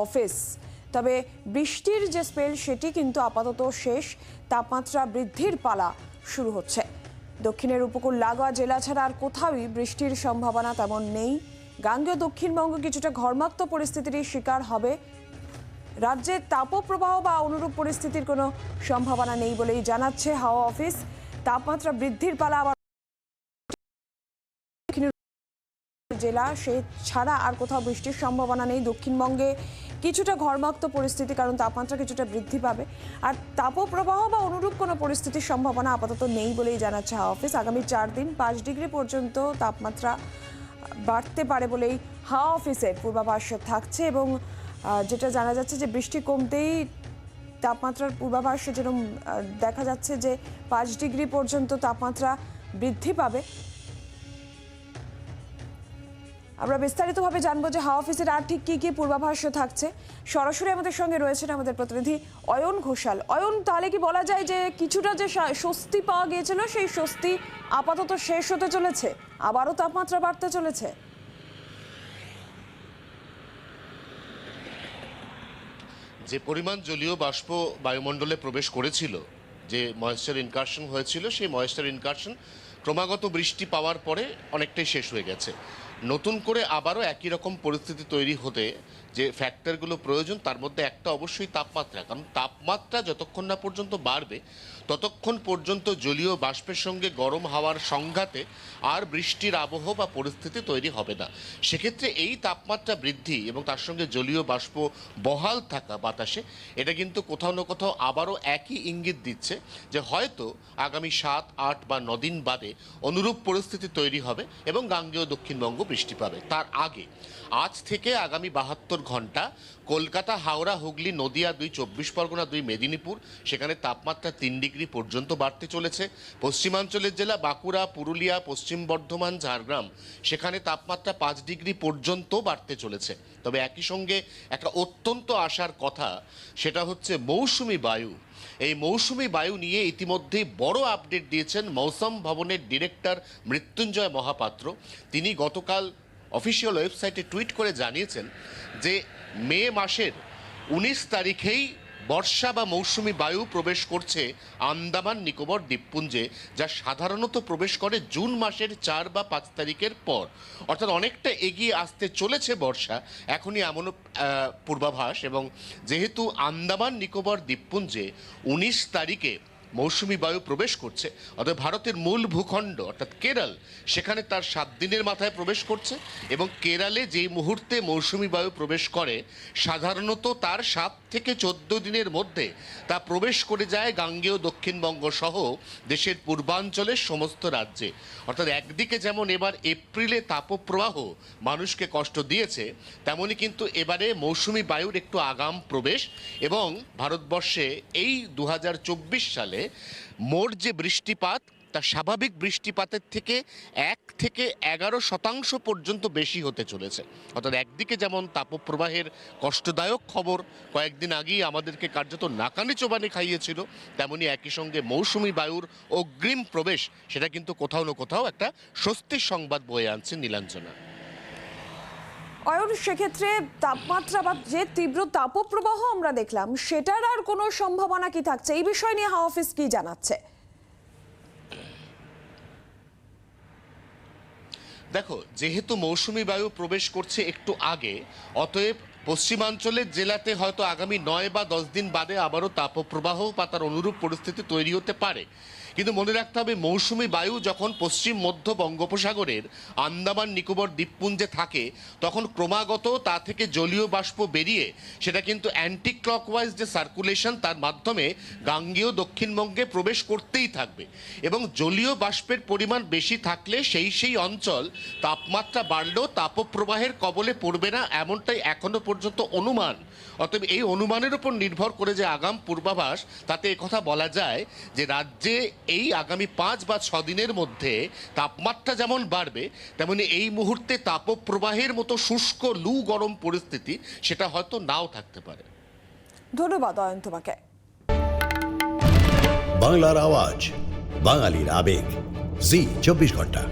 Office. তবে বৃষ্টির যে স্পেল, সেটি কিন্তু আপাতত শেষ। তাপমাত্রা বৃদ্ধির পালা শুরু হচ্ছে। দক্ষিণের উপকূল লাগোয়া জেলা ছাড়া আর কোথাওই বৃষ্টির সম্ভাবনা তেমন নেই। গাঙ্গেয় দক্ষিণবঙ্গ কিছুটা ঘর্মাক্ত পরিস্থিতির শিকার হবে। রাজ্যে তাপপ্রবাহ বা অনুরূপ পরিস্থিতির কোনো সম্ভাবনা নেই বলেই জানাচ্ছে হাওয়া অফিস। তাপমাত্রা বৃদ্ধির পালা আবার জেলা, সে ছাড়া আর কোথাও বৃষ্টির সম্ভাবনা নেই। দক্ষিণবঙ্গে কিছুটা ঘরমাক্ত পরিস্থিতি, কারণ তাপমাত্রা কিছুটা বৃদ্ধি পাবে। আর তাপপ্রবাহ বা অনুরূপ কোনো পরিস্থিতির সম্ভাবনা আপাতত নেই বলেই জানাচ্ছে হাওয়া অফিস। আগামী চার দিন পাঁচ ডিগ্রি পর্যন্ত তাপমাত্রা বাড়তে পারে বলেই হাওয়া অফিসের পূর্বাভাস থাকছে এবং যেটা জানা যাচ্ছে যে বৃষ্টি কমতেই তাপমাত্রার পূর্বাভাস যেরকম দেখা যাচ্ছে যে পাঁচ ডিগ্রি পর্যন্ত তাপমাত্রা বৃদ্ধি পাবে। আমরা বিস্তারিতভাবে জানব যে হাওয়া অফিসের আর ঠিক কি কি পূর্বাভাস থাকছে। সরাসরি আমাদের সঙ্গে রয়েছেন আমাদের প্রতিনিধি অয়ন ঘোষাল। অয়ন, তাহলে কি বলা যায় যে কিছুটা যে স্বস্তি পাওয়া গিয়েছিল, সেই স্বস্তি আপাতত শেষ হতে চলেছে? আবারও তাপমাত্রা বাড়তে চলেছে? যে পরিমাণ জলীয় বাষ্প বায়ুমণ্ডলে প্রবেশ করেছিল, যে ময়েশ্চার ইনকারশন হয়েছিল, সেই ময়েশ্চার ইনকারশন ক্রমাগত বৃষ্টি পাওয়ার পরে অনেকটাই শেষ হয়ে গেছে। নতুন করে আবারও একই রকম পরিস্থিতি তৈরি হতে যে ফ্যাক্টরগুলো প্রয়োজন, তার মধ্যে একটা অবশ্যই তাপমাত্রা। কারণ তাপমাত্রা যতক্ষণ না পর্যন্ত বাড়বে, ততক্ষণ পর্যন্ত জলীয় বাষ্পের সঙ্গে গরম হাওয়ার সংঘাতে আর বৃষ্টির আবহ বা পরিস্থিতি তৈরি হবে না। সেক্ষেত্রে এই তাপমাত্রা বৃদ্ধি এবং তার সঙ্গে জলীয় বাষ্প বহাল থাকা বাতাসে, এটা কিন্তু কোথাও না কোথাও আবারও একই ইঙ্গিত দিচ্ছে যে হয়তো আগামী সাত, আট বা নদিন বাদে অনুরূপ পরিস্থিতি তৈরি হবে এবং গাঙ্গেয় দক্ষিণবঙ্গ বৃষ্টি পাবে তার আগে, আজ থেকে আগামী বাহাত্তর ঘণ্টা কলকাতা, হাওড়া, হুগলি, নদিয়া দুই, চব্বিশ পরগনা দুই, মেদিনীপুর, সেখানে তাপমাত্রা তিন ডিগ্রি পর্যন্ত বাড়তে চলেছে। পশ্চিমাঞ্চলের জেলা বাঁকুড়া, পুরুলিয়া, পশ্চিম বর্ধমান, ঝাড়গ্রাম, সেখানে তাপমাত্রা পাঁচ ডিগ্রি পর্যন্ত বাড়তে চলেছে। তবে একই সঙ্গে একটা অত্যন্ত আশার কথা, সেটা হচ্ছে মৌসুমি বায়ু। এই মৌসুমি বায়ু নিয়ে ইতিমধ্যেই বড় আপডেট দিয়েছেন মৌসম ভবনের ডিরেক্টর মৃত্যুঞ্জয় মহাপাত্র। তিনি গতকাল অফিসিয়াল ওয়েবসাইটে টুইট করে জানিয়েছেন যে মে মাসের উনিশ তারিখেই বর্ষা বা মৌসুমি বায়ু প্রবেশ করছে আন্দামান, নিকোবর দ্বীপপুঞ্জে, যা সাধারণত প্রবেশ করে জুন মাসের চার বা পাঁচ তারিখের পর। অর্থাৎ অনেকটা এগিয়ে আসতে চলেছে বর্ষা, এখনই এমন পূর্বাভাস এবং যেহেতু আন্দামান, নিকোবর দ্বীপপুঞ্জে উনিশ তারিখে মৌসুমি বায়ু প্রবেশ করছে অর্থাৎ ভারতের মূল ভূখণ্ড অর্থাৎ কেরল, সেখানে তার সাত দিনের মাথায় প্রবেশ করছে এবং কেরালে যেই মুহূর্তে মৌসুমি বায়ু প্রবেশ করে, সাধারণত তার সাত থেকে চোদ্দ দিনের মধ্যে তা প্রবেশ করে যায় গাঙ্গেয় দক্ষিণবঙ্গ সহ দেশের পূর্বাঞ্চলের সমস্ত রাজ্যে। অর্থাৎ একদিকে যেমন এবার এপ্রিলে তাপপ্রবাহ মানুষকে কষ্ট দিয়েছে, তেমনি কিন্তু এবারে মৌসুমি বায়ুর একটু আগাম প্রবেশ এবং ভারতবর্ষে এই দু হাজার চব্বিশ সালে মোট যে বৃষ্টিপাত তা স্বাভাবিক বৃষ্টিপাতের থেকে এক থেকে এগারো শতাংশ পর্যন্ত বেশি হতে চলেছে। অর্থাৎ একদিকে যেমন তাপপ্রবাহের কষ্টদায়ক খবর, কয়েকদিন আগেই আমাদেরকে কার্যত নাকানি চোবানি খাইয়েছিল, তেমনি একই সঙ্গে মৌসুমি বায়ুর অগ্রিম প্রবেশ, সেটা কিন্তু কোথাও না কোথাও একটা স্বস্তির সংবাদ বয়ে আনছে নীলাঞ্জনা। অয়ন, সেক্ষেত্রে তাপমাত্রা বা যে তীব্র তাপপ্রবাহ আমরা দেখলাম, সেটার আর কোনো সম্ভাবনা কি থাকছে? এই বিষয় নিয়ে হাওয়া অফিস কি জানাচ্ছে? দেখো, যেহেতু মৌসুমি বায়ু প্রবেশ করছে একটু আগে, অতএব পশ্চিমাঞ্চলের জেলাতে হয়তো আগামী নয় বা দশ দিন বাদে আবারও তাপপ্রবাহ বা তার অনুরূপ পরিস্থিতি তৈরি হতে পারে। কিন্তু মনে রাখতে হবে, মৌসুমি বায়ু যখন পশ্চিম মধ্য বঙ্গোপসাগরের আন্দামান নিকোবর দ্বীপপুঞ্জে থাকে, তখন ক্রমাগত তা থেকে জলীয় বাষ্প বেরিয়ে সেটা কিন্তু অ্যান্টি ক্লকওয়াইজ যে সার্কুলেশন তার মাধ্যমে গাঙ্গেয় দক্ষিণবঙ্গে প্রবেশ করতেই থাকবে। এবং জলীয় বাষ্পের পরিমাণ বেশি থাকলে সেই সেই অঞ্চল তাপমাত্রা বাড়লেও তাপপ্রবাহের কবলে পড়বে না এমনটাই এখনও পর্যন্ত অনুমান। অতএব এই অনুমানের উপর নির্ভর করে যে আগাম পূর্বাভাস, তাতে কথা বলা যায় যে রাজ্যে এই আগামী পাঁচ বা ছ দিনের মধ্যে তাপমাত্রা যেমন বাড়বে তেমনি এই মুহূর্তে তাপপ্রবাহের মতো শুষ্ক লু গরম পরিস্থিতি সেটা হয়তো নাও থাকতে পারে। ধন্যবাদ অয়ন তোমাকে। বাংলার আওয়াজ বাঙালির আবেগ। জি চব্বিশ ঘণ্টা।